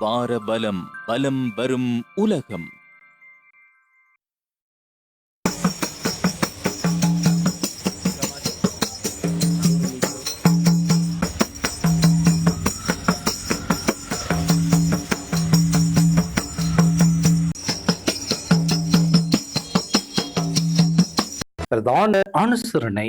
வார பலம் பலம் வரும் உலகம். பிரதான அனுசரணை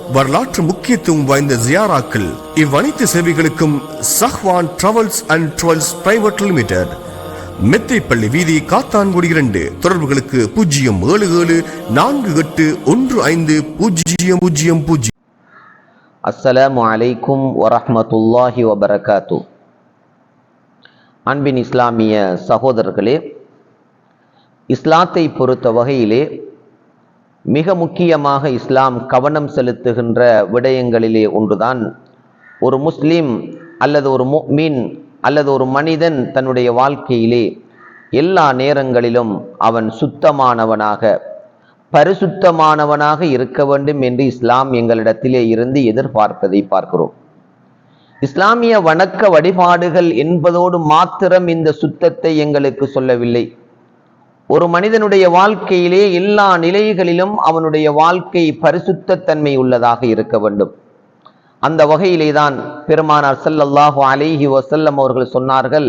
வரலாற்று முக்கியத்துவம் வாய்ந்த ஜியாராக்கள் இவ்வனைத்து சேவைகளுக்கும் Sahwan travels and travels private limited Methaippalli வீதி காத்தான்குடி இரண்டு தொடர்புகளுக்கு பூஜ்ஜியம் ஏழு ஏழு நான்கு எட்டு ஒன்று ஐந்து பூஜ்ஜியம் பூஜ்ஜியம் பூஜ்ஜியம். அஸ்ஸலாமு அலைக்கும் வரஹமத்துல்லாஹி வபரகாத்து. அன்பின் இஸ்லாமிய சகோதரர்களே இஸ்லாத்தை பொறுத்த வகையிலே மிக முக்கியமாக இஸ்லாம் கவனம் செலுத்துகின்ற விடயங்களிலே ஒன்றுதான். ஒரு முஸ்லீம் அல்லது ஒரு மீன் அல்லது ஒரு மனிதன் தன்னுடைய வாழ்க்கையிலே எல்லா நேரங்களிலும் அவன் சுத்தமானவனாக பரிசுத்தமானவனாக இருக்க வேண்டும் என்று இஸ்லாம் எங்களிடத்திலே இருந்து எதிர்பார்ப்பதை பார்க்கிறோம். இஸ்லாமிய வணக்க வழிபாடுகள் என்பதோடு மாத்திரம் இந்த சுத்தத்தை எங்களுக்கு சொல்லவில்லை. ஒரு மனிதனுடைய வாழ்க்கையிலே எல்லா நிலைகளிலும் அவனுடைய வாழ்க்கை பரிசுத்த தன்மை உள்ளதாக இருக்க வேண்டும். அந்த வகையிலே தான் பெருமானார் சல்லல்லாஹு அலைஹி வசல்லம் அவர்கள் சொன்னார்கள்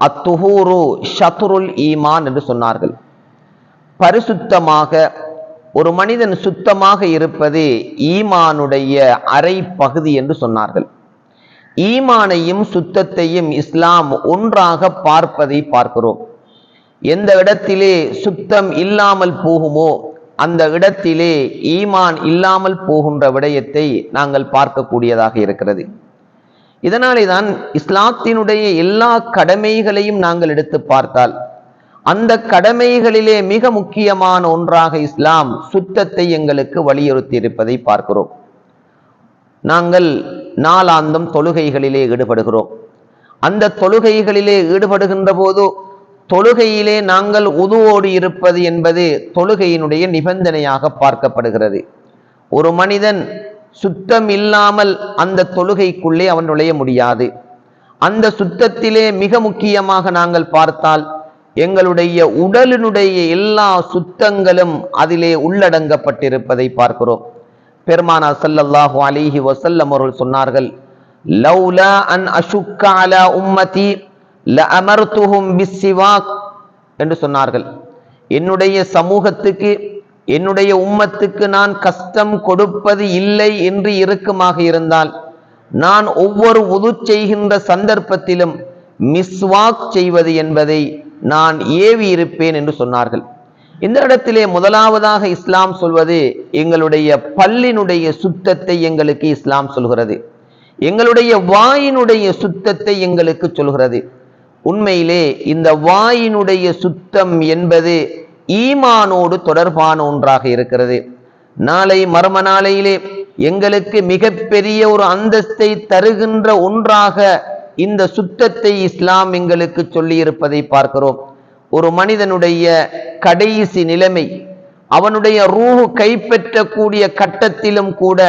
அத்துஹூரு ஷத்ருல் ஈமான் என்று சொன்னார்கள். பரிசுத்தமாக ஒரு மனிதன் சுத்தமாக இருப்பது ஈமானுடைய அரை பகுதி என்று சொன்னார்கள். ஈமானையும் சுத்தத்தையும் இஸ்லாம் ஒன்றாக பார்ப்பதை பார்க்கிறோம். எந்த இடத்திலே சுத்தம் இல்லாமல் போகுமோ அந்த இடத்திலே ஈமான் இல்லாமல் போகின்ற விடயத்தை நாங்கள் பார்க்கக்கூடியதாக இருக்கிறது. இதனாலே தான் இஸ்லாத்தினுடைய எல்லா கடமைகளையும் நாங்கள் எடுத்து பார்த்தால் அந்த கடமைகளிலே மிக முக்கியமான ஒன்றாக இஸ்லாம் சுத்தத்தை எங்களுக்கு வலியுறுத்தி இருப்பதை பார்க்கிறோம். நாங்கள் நாளாந்தம் தொழுகைகளிலே ஈடுபடுகிறோம். அந்த தொழுகைகளிலே ஈடுபடுகின்ற போதோ தொழுகையிலே நாங்கள் உதுவோடு இருப்பது என்பது தொழுகையினுடைய நிபந்தனையாக பார்க்கப்படுகிறது. ஒரு மனிதன் சுத்தம் இல்லாமல் அந்த தொழுகைக்குள்ளே அவன் நுழைய முடியாது. அந்த சுத்தத்திலே மிக முக்கியமாக நாங்கள் பார்த்தால் எங்களுடைய உடலினுடைய எல்லா சுத்தங்களும் அதிலே உள்ளடங்கப்பட்டிருப்பதை பார்க்கிறோம். பெருமானா சல்லல்லாஹு அலிஹி வசல்லம் அவர்கள் சொன்னார்கள் லௌலா அன் அஷுக்க உம்மதி உம்மதி லஅமர்துஹும் பிஸ்ஸிவாக் என்று சொன்னார்கள். என்னுடைய சமூகத்துக்கு என்னுடைய உம்மத்துக்கு நான் கஷ்டம் கொடுப்பது இல்லை என்று இறுக்கமாக இருந்தால் நான் ஒவ்வொரு உது செய்கின்ற சந்தர்ப்பத்திலும் மிஸ்வாக் செய்வது என்பதை நான் ஏவி இருப்பேன் என்று சொன்னார்கள். இந்த இடத்திலே முதலாவதாக இஸ்லாம் சொல்வது எங்களுடைய பல்லினுடைய சுத்தத்தை எங்களுக்கு இஸ்லாம் சொல்கிறது. எங்களுடைய வாயினுடைய சுத்தத்தை எங்களுக்கு சொல்கிறது. உண்மையிலே இந்த வாயினுடைய சுத்தம் என்பது ஈமானோடு தொடர்பான ஒன்றாக இருக்கிறது. நாளை மர்ம நாளையிலே எங்களுக்கு மிகப்பெரிய ஒரு அந்தஸ்தை தருகின்ற ஒன்றாக இந்த சுத்தத்தை இஸ்லாம் எங்களுக்கு சொல்லியிருப்பதை பார்க்கிறோம். ஒரு மனிதனுடைய கடைசி நிலைமை அவனுடைய ரூஹு கைப்பற்றக்கூடிய கட்டத்திலும் கூட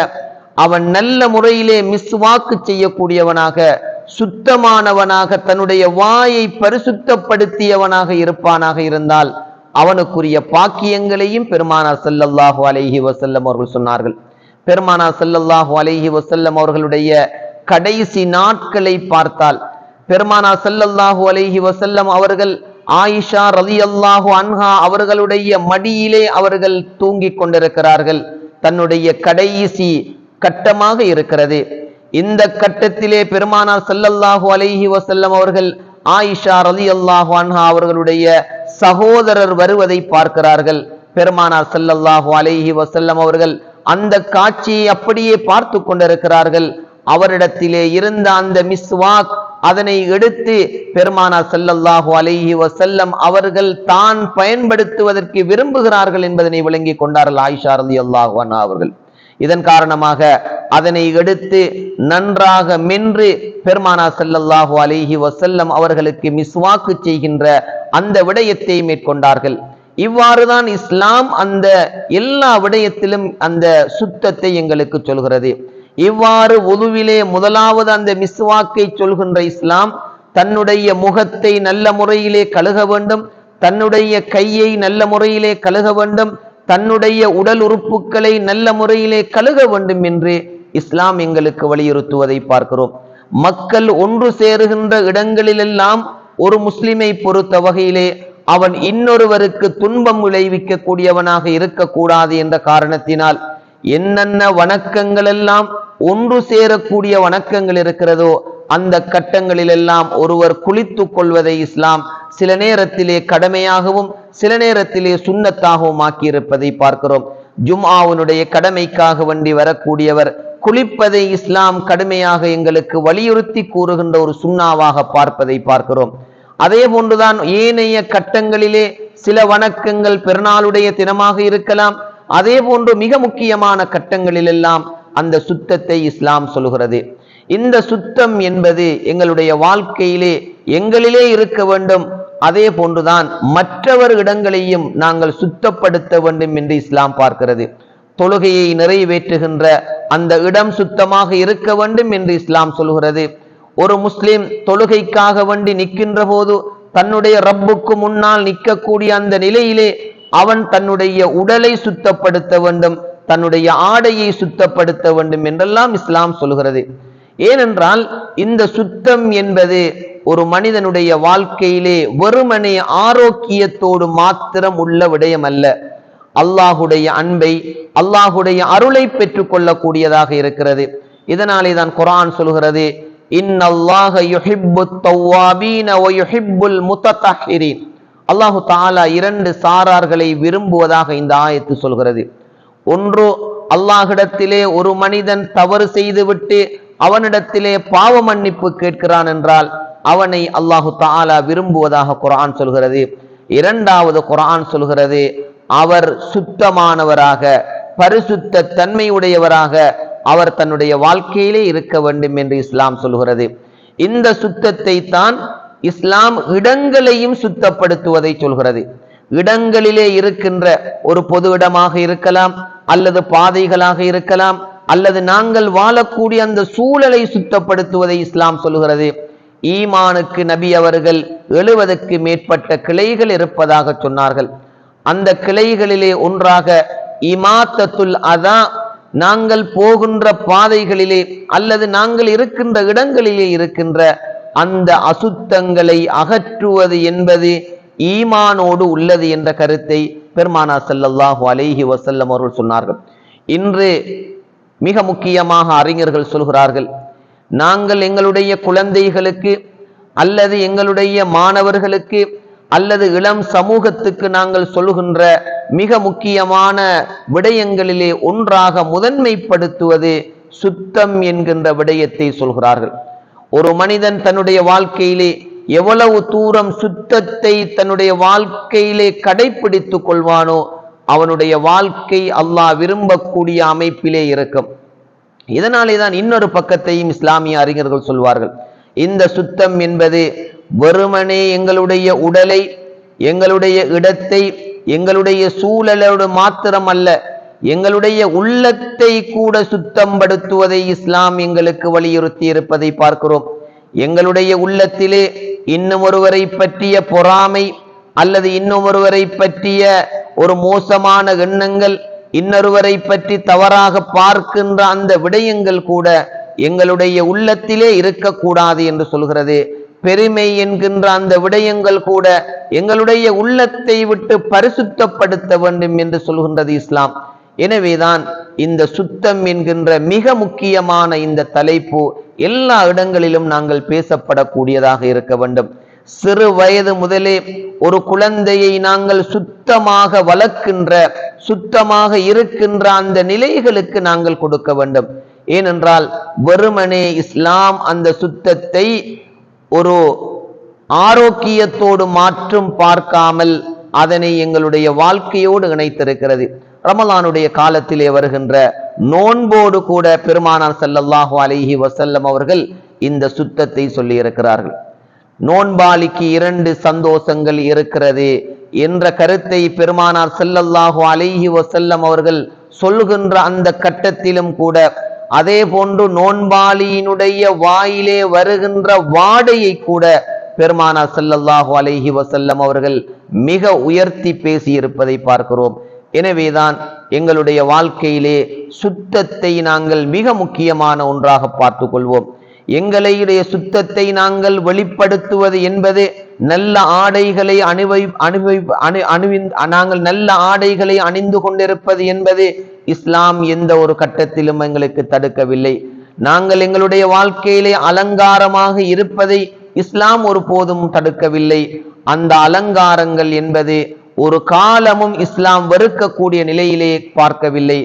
அவன் நல்ல முறையிலே மிஸ்வாக்கு செய்யக்கூடியவனாக சுத்தமானவனாக தன்னுடைய வாயை பரிசுத்தப்படுத்தியவனாக இருப்பானாக இருந்தால் அவனுக்குரிய பாக்கியங்களையும் பெருமானார் செல்லல்லாஹு அலைஹி வசல்லம் அவர்கள் சொன்னார்கள். பெருமானார் செல்லல்லாஹு அலைஹி வசல்லம் அவர்களுடைய கடைசி நாட்களை பார்த்தால் பெருமானா செல்லல்லாஹு அலைஹி வசல்லம் அவர்கள் ஆயிஷா ரதி அல்லாஹு அன்ஹா அவர்களுடைய மடியிலே அவர்கள் தூங்கிக் கொண்டிருக்கிறார்கள். தன்னுடைய கடைசி கட்டமாக இருக்கிறது. இந்த கட்டத்திலே பெருமானார் செல்லல்லாஹு அலைஹி வசல்லம் அவர்கள் ஆயிஷா ரலியல்லாஹு அன்ஹா அவர்களுடைய சகோதரர் வருவதை பார்க்கிறார்கள். பெருமானார் செல்லல்லாஹு அலைஹி வசல்லம் அவர்கள் அந்த காட்சியை அப்படியே பார்த்து கொண்டிருக்கிறார்கள். அவரிடத்திலே இருந்த அந்த மிஸ்வாக் அதனை எடுத்து பெருமானார் செல்லல்லாஹு அலைஹி வசல்லம் அவர்கள் தான் பயன்படுத்துவதற்கு விரும்புகிறார்கள் என்பதனை விளங்கி கொண்டார்கள் ஆயிஷா ரலியல்லாஹு அன்ஹா அவர்கள். இதன் காரணமாக அதனை எடுத்து நன்றாக மென்று பெருமானா செல்லல்லாஹு அலிஹி வசல்லம் அவர்களுக்கு மிஸ்வாக்கு செய்கின்ற அந்த விடயத்தை மேற்கொண்டார்கள். இவ்வாறுதான் இஸ்லாம் அந்த எல்லா விடயத்திலும் அந்த சுத்தத்தை எங்களுக்கு சொல்கிறது. இவ்வாறு உதுவிலே முதலாவது அந்த மிஸ்வாக்கை சொல்கின்ற இஸ்லாம் தன்னுடைய முகத்தை நல்ல முறையிலே கழுக வேண்டும் தன்னுடைய கையை நல்ல முறையிலே கழுக வேண்டும் தன்னுடைய உடல் உறுப்புகளை நல்ல முறையிலே கழுக வேண்டும் என்று இஸ்லாம் எங்களுக்கு வலியுறுத்துவதை பார்க்கிறோம். மக்கள் ஒன்று சேருகின்ற இடங்களிலெல்லாம் ஒரு முஸ்லிமை பொறுத்த வகையிலே அவன் இன்னொருவருக்கு துன்பம் விளைவிக்க கூடியவனாக இருக்கக்கூடாது என்ற காரணத்தினால் என்னென்ன வணக்கங்கள் எல்லாம் ஒன்று சேரக்கூடிய வணக்கங்கள் இருக்கிறதோ அந்த கட்டங்களிலெல்லாம் ஒருவர் குளித்து கொள்வதை இஸ்லாம் சில நேரத்திலே கடமையாகவும் சில நேரத்திலே சுண்ணத்தாகவும் ஆக்கியிருப்பதை பார்க்கிறோம். ஜும்ஆவுனுடைய கடமைக்காக வண்டி வரக்கூடியவர் குளிப்பதை இஸ்லாம் கடுமையாக எங்களுக்கு வலியுறுத்தி கூறுகின்ற ஒரு சுண்ணாவாக பார்ப்பதை பார்க்கிறோம். அதே போன்றுதான் ஏனைய கட்டங்களிலே சில வணக்கங்கள் பெருநாளுடைய தினமாக இருக்கலாம். அதே போன்று மிக முக்கியமான கட்டங்களிலெல்லாம் அந்த சுத்தத்தை இஸ்லாம் சொல்கிறது இந்த சுத்தம் என்பது எங்களுடைய வாழ்க்கையிலே எங்களிலே இருக்க வேண்டும். அதே போன்றுதான் மற்றவர் இடங்களையும் நாங்கள் சுத்தப்படுத்த வேண்டும் என்று இஸ்லாம் பார்க்கிறது. தொழுகையை நிறைவேற்றுகின்ற அந்த இடம் சுத்தமாக இருக்க வேண்டும் என்று இஸ்லாம் சொல்கிறது. ஒரு முஸ்லிம் தொழுகைக்காக வேண்டி நிற்கின்ற போது தன்னுடைய ரப்புக்கு முன்னால் நிற்கக்கூடிய அந்த நிலையிலே அவன் தன்னுடைய உடலை சுத்தப்படுத்த வேண்டும் தன்னுடைய ஆடையை சுத்தப்படுத்த வேண்டும் என்றெல்லாம் இஸ்லாம் சொல்கிறது. ஏனென்றால் இந்த சுத்தம் என்பது ஒரு மனிதனுடைய வாழ்க்கையிலே வெறுமனே ஆரோக்கியத்தோடு மாத்திரம் உள்ள விடயம் அல்ல அல்லாஹுடைய அன்பை அல்லாஹுடைய அருளை பெற்றுக்கொள்ளக்கூடியதாக இருக்கிறது. இதனாலே தான் குரான் சொல்கிறது இன்னல்லாஹ யுஹிப்பு யுஹிப்புல் அல்லாஹு தாலா இரண்டு சாரார்களை விரும்புவதாக இந்த ஆயத்து சொல்கிறது. ஒன்று அல்லாஹிடத்திலே ஒரு மனிதன் தவறு செய்துவிட்டு அவனிடத்திலே பாவ மன்னிப்பு கேட்கிறான் என்றால் அவனை அல்லாஹு தாலா விரும்புவதாக குரான் சொல்கிறது. இரண்டாவது குரான் சொல்கிறது அவர் சுத்தமானவராக பரிசுத்த தன்மையுடையவராக அவர் தன்னுடைய வாழ்க்கையிலே இருக்க வேண்டும் என்று இஸ்லாம் சொல்கிறது. இந்த சுத்தத்தை தான் இஸ்லாம் இடங்களையும் சுத்தப்படுத்துவதை சொல்கிறது. இடங்களிலே இருக்கின்ற ஒரு பொது இடமாக இருக்கலாம் அல்லது பாதைகளாக இருக்கலாம் அல்லது நாங்கள் வாழக்கூடிய அந்த சூழலை சுத்தப்படுத்துவதை இஸ்லாம் சொல்கிறது ஈமானுக்கு நபி அவர்கள் எழுவதற்கு மேற்பட்ட கிளைகள் இருப்பதாக சொன்னார்கள். அந்த கிளைகளிலே ஒன்றாக இமாத்தத்துல் அதா நாங்கள் போகின்ற பாதைகளிலே அல்லது நாங்கள் இருக்கின்ற இடங்களிலே இருக்கின்ற அந்த அசுத்தங்களை அகற்றுவது என்பது ஈமானோடு உள்ளது என்ற கருத்தை பெருமானா ஸல்லல்லாஹு அலைஹி வசல்லம் அவர்கள் சொன்னார்கள். இன்று மிக முக்கியமாக அறிஞர்கள் சொல்கிறார்கள் நாங்கள் எங்களுடைய குழந்தைகளுக்கு அல்லது எங்களுடைய மாணவர்களுக்கு அல்லது இளம் சமூகத்துக்கு நாங்கள் சொல்லுகின்ற மிக முக்கியமான விடயங்களிலே ஒன்றாக முதன்மைப்படுத்துவது சுத்தம் என்கின்ற விடயத்தை சொல்கிறார்கள். ஒரு மனிதன் தன்னுடைய வாழ்க்கையிலே எவ்வளவு தூரம் சுத்தத்தை தன்னுடைய வாழ்க்கையிலே கடைபிடித்துக் கொள்வானோ அவனுடைய வாழ்க்கை அல்லாஹ் விரும்பக்கூடிய அமைப்பிலே இருக்கும். இதனாலே தான் இன்னொரு பக்கத்தையும் இஸ்லாமிய அறிஞர்கள் சொல்வார்கள். இந்த சுத்தம் என்பது வெறுமனே எங்களுடைய உடலை எங்களுடைய இடத்தை எங்களுடைய சூழலோடு மாத்திரம் அல்ல எங்களுடைய உள்ளத்தை கூட சுத்தப்படுத்துவதை இஸ்லாம் எங்களுக்கு வலியுறுத்தி இருப்பதை பார்க்கிறோம். எங்களுடைய உள்ளத்திலே இன்னும் ஒருவரை பற்றிய பொறாமை அல்லது இன்னொருவரை பற்றிய ஒரு மோசமான எண்ணங்கள் இன்னொருவரை பற்றி தவறாக பார்க்கின்ற அந்த விடயங்கள் கூட எங்களுடைய உள்ளத்திலே இருக்கக்கூடாது என்று சொல்கிறது. பெருமை என்கின்ற அந்த விடயங்கள் கூட எங்களுடைய உள்ளத்தை விட்டு பரிசுத்தப்படுத்த வேண்டும் என்று சொல்கின்றது இஸ்லாம். எனவேதான் இந்த சுத்தம் என்கின்ற மிக முக்கியமான இந்த தலைப்பு எல்லா இடங்களிலும் நாங்கள் பேசப்படக்கூடியதாக இருக்க வேண்டும். சிறு வயது முதலே ஒரு குழந்தையை நாங்கள் சுத்தமாக வளர்க்கின்ற சுத்தமாக இருக்கின்ற அந்த நிலைகளுக்கு நாங்கள் கொடுக்க வேண்டும். ஏனென்றால் வெறுமனே இஸ்லாம் அந்த சுத்தத்தை ஒரு ஆரோக்கியத்தோடு மாற்றும் பார்க்காமல் அதனை எங்களுடைய வாழ்க்கையோடு இணைத்திருக்கிறது. ரமலானுடைய காலத்திலே வருகின்ற நோன்போடு கூட பெருமானார் சல்லல்லாஹு அலிஹி வசல்லம் அவர்கள் இந்த சுத்தத்தை சொல்லியிருக்கிறார்கள். நோன்பாலிக்கு நோன்பாளிக்கு இரண்டு சந்தோஷங்கள் இருக்கிறது என்ற கருத்தை பெருமானார் செல்லல்லாஹு அலைஹி வசல்லம் அவர்கள் சொல்லுகின்ற அந்த கட்டத்திலும் கூட அதே போன்று நோன்பாளியினுடைய வாயிலே வருகின்ற வாடையை கூட பெருமானார் செல்லல்லாஹு அலைஹி வசல்லம் அவர்கள் மிக உயர்த்தி பேசியிருப்பதை பார்க்கிறோம். எனவேதான் எங்களுடைய வாழ்க்கையிலே சுத்தத்தை நாங்கள் மிக முக்கியமான ஒன்றாக பார்த்து கொள்வோம். எங்களுடைய சுத்தத்தை நாங்கள் வெளிப்படுத்துவது என்பது நல்ல ஆடைகளை அணிவை அணிவை அணி அணிவி நாங்கள் நல்ல ஆடைகளை அணிந்து கொண்டிருப்பது என்பது இஸ்லாம் எந்த ஒரு கட்டத்திலும் எங்களுக்கு தடுக்கவில்லை. நாங்கள் எங்களுடைய வாழ்க்கையிலே அலங்காரமாக இருப்பதை இஸ்லாம் ஒருபோதும் தடுக்கவில்லை. அந்த அலங்காரங்கள் என்பது ஒரு காலமும் இஸ்லாம் வெறுக்கக்கூடிய நிலையிலே பார்க்கவில்லை.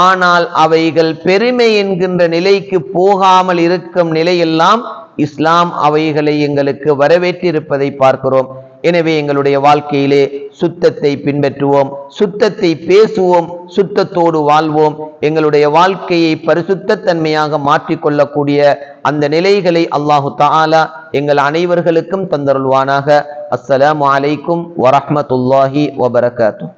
ஆனால் அவைகள் பெருமை என்கின்ற நிலைக்கு போகாமல் இருக்கும் நிலையெல்லாம் இஸ்லாம் அவைகளை எங்களுக்கு வரவேற்றிருப்பதை பார்க்கிறோம். எனவே எங்களுடைய வாழ்க்கையிலே சுத்தத்தை பின்பற்றுவோம் சுத்தத்தை பேசுவோம் சுத்தத்தோடு வாழ்வோம். எங்களுடைய வாழ்க்கையை பரிசுத்த தன்மையாக மாற்றிக்கொள்ளக்கூடிய அந்த நிலைகளை அல்லாஹு தாலா எங்கள் அனைவர்களுக்கும் தந்தருள்வானாக. அஸ்ஸலாம் அலைக்கும் வரஹமத்துல்லாஹி வபரகாத்தூ